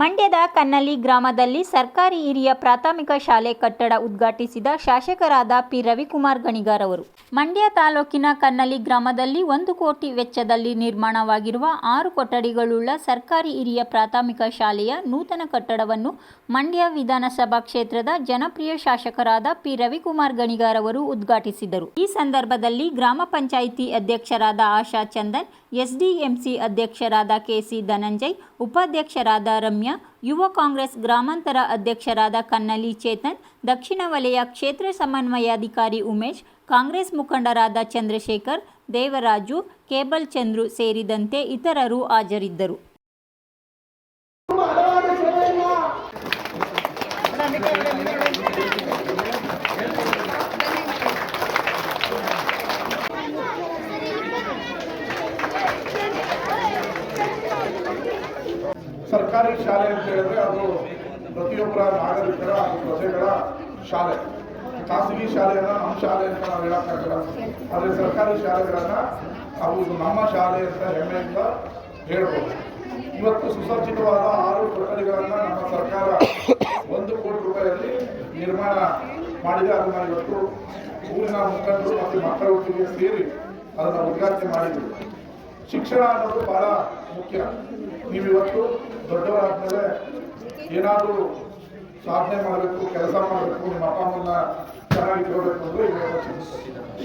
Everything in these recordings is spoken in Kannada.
ಮಂಡ್ಯದ ಕನ್ನಲಿ ಗ್ರಾಮದಲ್ಲಿ ಸರ್ಕಾರಿ ಹಿರಿಯ ಪ್ರಾಥಮಿಕ ಶಾಲೆ ಕಟ್ಟಡ ಉದ್ಘಾಟಿಸಿದ ಶಾಸಕರಾದ ಪಿ. ರವಿಕುಮಾರ್ ಗಣಿಗಾರ್ ಅವರು. ಮಂಡ್ಯ ತಾಲೂಕಿನ ಕನ್ನಲಿ ಗ್ರಾಮದಲ್ಲಿ ಒಂದು ಕೋಟಿ ವೆಚ್ಚದಲ್ಲಿ ನಿರ್ಮಾಣವಾಗಿರುವ ಆರು ಕೊಠಡಿಗಳುಳ್ಳ ಸರ್ಕಾರಿ ಹಿರಿಯ ಪ್ರಾಥಮಿಕ ಶಾಲೆಯ ನೂತನ ಕಟ್ಟಡವನ್ನು ಮಂಡ್ಯ ವಿಧಾನಸಭಾ ಕ್ಷೇತ್ರದ ಜನಪ್ರಿಯ ಶಾಸಕರಾದ ಪಿ. ರವಿಕುಮಾರ್ ಗಣಿಗಾರ್ ಅವರು ಉದ್ಘಾಟಿಸಿದರು. ಈ ಸಂದರ್ಭದಲ್ಲಿ ಗ್ರಾಮ ಪಂಚಾಯಿತಿ ಅಧ್ಯಕ್ಷರಾದ ಆಶಾ ಚಂದನ್, ಎಸ್ಡಿಎಂಸಿ ಅಧ್ಯಕ್ಷರಾದ ಕೆಸಿ ಧನಂಜಯ್, ಉಪಾಧ್ಯಕ್ಷರಾದ ರಮ್ಯಾ ಯುವ ಕಾಂಗ್ರೆಸ್ ಗ್ರಾಮಾಂತರ ಅಧ್ಯಕ್ಷರಾದ ಕನ್ನಲಿ ಚೇತನ್, ದಕ್ಷಿಣ ವಲಯ ಕ್ಷೇತ್ರ ಸಮನ್ವಯಾಧಿಕಾರಿ ಉಮೇಶ್, ಕಾಂಗ್ರೆಸ್ ಮುಖಂಡರಾದ ಚಂದ್ರಶೇಖರ್, ದೇವರಾಜು, ಕೇಬಲ್ ಚಂದ್ರು ಸೇರಿದಂತೆ ಇತರರು ಹಾಜರಿದ್ದರು. ಸರ್ಕಾರಿ ಶಾಲೆ ಅಂತ ಹೇಳಿದ್ರೆ ಅದು ಪ್ರತಿಯೊಬ್ಬರ ನಾಗರಿಕರ ಪ್ರಜೆಗಳ ಶಾಲೆ. ಖಾಸಗಿ ಶಾಲೆಯನ್ನ ನಮ್ಮ ಶಾಲೆ ಅಂತ ನಾವು ಹೇಳಕ್ಕಾಗಲ್ಲ. ಆದರೆ ಸರ್ಕಾರಿ ಶಾಲೆಗಳನ್ನ ಅವು ನಮ್ಮ ಶಾಲೆ ಅಂತ ಹೆಮ್ಮೆಯಿಂದ ಹೇಳ್ಬೋದು. ಇವತ್ತು ಸುಸಜ್ಜಿತವಾದ ಆರು ಕೊಠಡಿಗಳನ್ನ ನಮ್ಮ ಸರ್ಕಾರ ಒಂದು ಕೋಟಿ ರೂಪಾಯಿಯಲ್ಲಿ ನಿರ್ಮಾಣ ಮಾಡಿದೆ. ಅದನ್ನ ಇವತ್ತು ಊರಿನ ಮುಖಂಡರು ಮತ್ತು ಮಕ್ಕಳ ಒಟ್ಟಿಗೆ ಸೇರಿ ಅದನ್ನ ಉದ್ಘಾಟನೆ ಮಾಡಿದ್ರು ಶಿಕ್ಷಣ ಅನ್ನೋದು ಬಹಳ ಮುಖ್ಯ. ನೀವಿವತ್ತು ದೊಡ್ಡವರಾದ್ಮೇಲೆ ಏನಾದರೂ ಸಾಧನೆ ಮಾಡಬೇಕು, ಕೆಲಸ ಮಾಡಬೇಕು, ನಿಮ್ಮ ಅಪ್ಪ ಅಮ್ಮನ ಚೆನ್ನಾಗಿ ಇಟ್ಕೋಬೇಕು ಅಂದ್ರೆ ಇವತ್ತು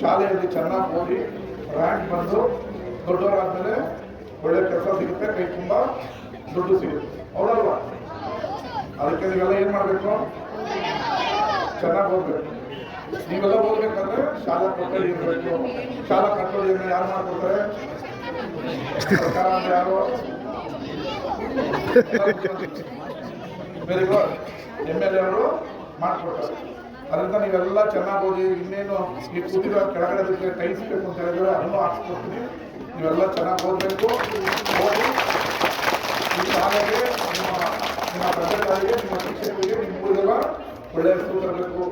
ಶಾಲೆಯಲ್ಲಿ ಚೆನ್ನಾಗಿ ಓದಿ ರ್ಯಾಂಕ್ ಬಂದು ದೊಡ್ಡವರಾದ್ಮೇಲೆ ಒಳ್ಳೆ ಕೆಲಸ ಸಿಗುತ್ತೆ, ಕೈ ತುಂಬ ದುಡ್ಡು ಸಿಗುತ್ತೆ. ಹೌದಲ್ವಾ? ಅದಕ್ಕೆ ನೀವೆಲ್ಲ ಏನು ಮಾಡಬೇಕು? ಚೆನ್ನಾಗಿ ಓದಬೇಕು. ನೀವೆಲ್ಲ ಓದ್ಬೇಕಂದ್ರೆ ಶಾಲಾ ಕೊಠಡಿ ಇರಬೇಕು. ಶಾಲಾ ಕಟ್ಟಡಿಯನ್ನು ಯಾರು ಮಾಡ್ಕೊಡ್ತಾರೆ? Very good M L A ಅವರು ಮಾಡ್ಕೊಡ್ತಾರೆ. ಅದರಿಂದ ನೀವೆಲ್ಲ ಚೆನ್ನಾಗಿ ಓದಿ, ಇನ್ನೇನು ಈ ಕೂತಿರೋ ಕೆಳಗಡೆ ಇದಕ್ಕೆ ಕೈ ಸಿಗಬೇಕು ಅಂತ ಹೇಳಿದ್ರೆ ಅದನ್ನು ಹಾಕ್ಸ್ಕೊಡ್ತೀನಿ. ನೀವೆಲ್ಲ ಚೆನ್ನಾಗಿ ಓದಬೇಕು. ಓದಿ ಈ ಶಾಲೆಗೆ, ನಿಮ್ಮ ನಿಮ್ಮ ಪ್ರಜೆಗಳಿಗೆ, ನಿಮ್ಮ ಶಿಕ್ಷಕರಿಗೆ, ನಿಮ್ಮ ಊರಿಗೆಲ್ಲ ಒಳ್ಳೆಯ ಹೆಸರು ತರಬೇಕು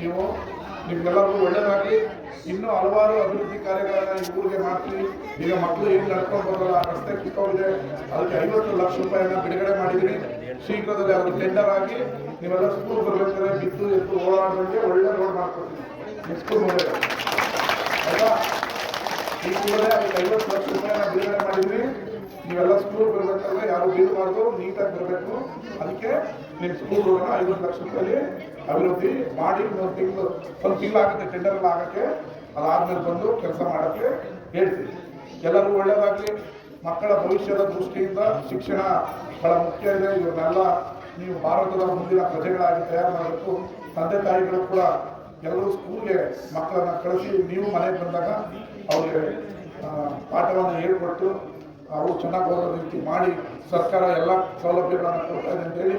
ನೀವು ನಿಮ್ಗೆಲ್ಲರಿಗೂ ಒಳ್ಳೆಯದಾಗಲಿ ಇನ್ನೂ ಹಲವಾರು ಅಭಿವೃದ್ಧಿ ಕಾರ್ಯಗಳನ್ನ ಈ ಊರಿಗೆ ಮಾಡ್ತೀವಿ. ಈಗ ಮಕ್ಕಳು ಏನು ನಡ್ಕೊಂಡು ಬರಲ್ಲ ರಸ್ತೆ ಕಿತ್ತೋಗಿದೆ. ಅದಕ್ಕೆ ಐವತ್ತು ಲಕ್ಷ ರೂಪಾಯಿನ ಬಿಡುಗಡೆ ಮಾಡಿದ್ದೀನಿ. ಶೀಘ್ರದಲ್ಲಿ ಅದು ಟೆಂಡರ್ ಆಗಿ ನೀವೆಲ್ಲ ಸ್ಕೂಲ್ ಬರ್ಬೇಕಾದ್ರೆ ಬಿದ್ದು ಎದ್ದು ಓಡಾಡೋದಕ್ಕೆ ಒಳ್ಳೆ ರೋಡ್ ಮಾಡ್ಕೊಡ್ತೀವಿ ನಿಮ್ಮ ಸ್ಕೂಲ್ ಈ ಕೂಡಲೇ ಅದಕ್ಕೆ ಐವತ್ತು ಲಕ್ಷ ರೂಪಾಯಿನ ಬಿಡುಗಡೆ ಮಾಡಿದ್ವಿ ನೀವೆಲ್ಲ ಸ್ಕೂಲ್ ಬರ್ಬೇಕಾದ್ರೆ ಯಾರು ಬೀಳಬಾರ್ದು ನೀಟಾಗಿ ಬರಬೇಕು. ಅದಕ್ಕೆ ನಿಮ್ಮ ಸ್ಕೂಲ್ ರೋಡ್ನ ಐವತ್ತು ಲಕ್ಷ ರೂಪಾಯಿ ಅಭಿವೃದ್ಧಿ ಮಾಡಿ ಒಂದು ತಿಂಗಳು, ಒಂದು ತಿಂಗಳಾಗುತ್ತೆ ಟೆಂಡರ್ ಎಲ್ಲ ಆಗಕ್ಕೆ ಅದಾದ್ಮೇಲೆ ಬಂದು ಕೆಲಸ ಮಾಡೋಕ್ಕೆ ಹೇಳ್ತೀವಿ. ಎಲ್ಲರಿಗೂ ಒಳ್ಳೆಯದಾಗಲಿ ಮಕ್ಕಳ ಭವಿಷ್ಯದ ದೃಷ್ಟಿಯಿಂದ ಶಿಕ್ಷಣ ಬಹಳ ಮುಖ್ಯ ಇದೆ. ಇವನ್ನೆಲ್ಲ ನೀವು ಭಾರತದ ಮುಂದಿನ ಪ್ರಜೆಗಳಾಗಿ ತಯಾರು ಮಾಡಬೇಕು. ತಂದೆ ತಾಯಿಗಳು ಕೂಡ ಎಲ್ಲರೂ ಸ್ಕೂಲ್ಗೆ ಮಕ್ಕಳನ್ನ ಕಳಿಸಿ ನೀವು ಮನೆಗೆ ಬಂದಾಗ ಅವ್ರಿಗೆ ಪಾಠವನ್ನು ಹೇಳ್ಕೊಟ್ಟು, ಅವರು ಚೆನ್ನಾಗಿ ಓದೋ ರೀತಿ ಮಾಡಿ ಸರ್ಕಾರ ಎಲ್ಲ ಸೌಲಭ್ಯಗಳನ್ನು ಕೊಡ್ತಾ ಇದೆ ಅಂತೇಳಿ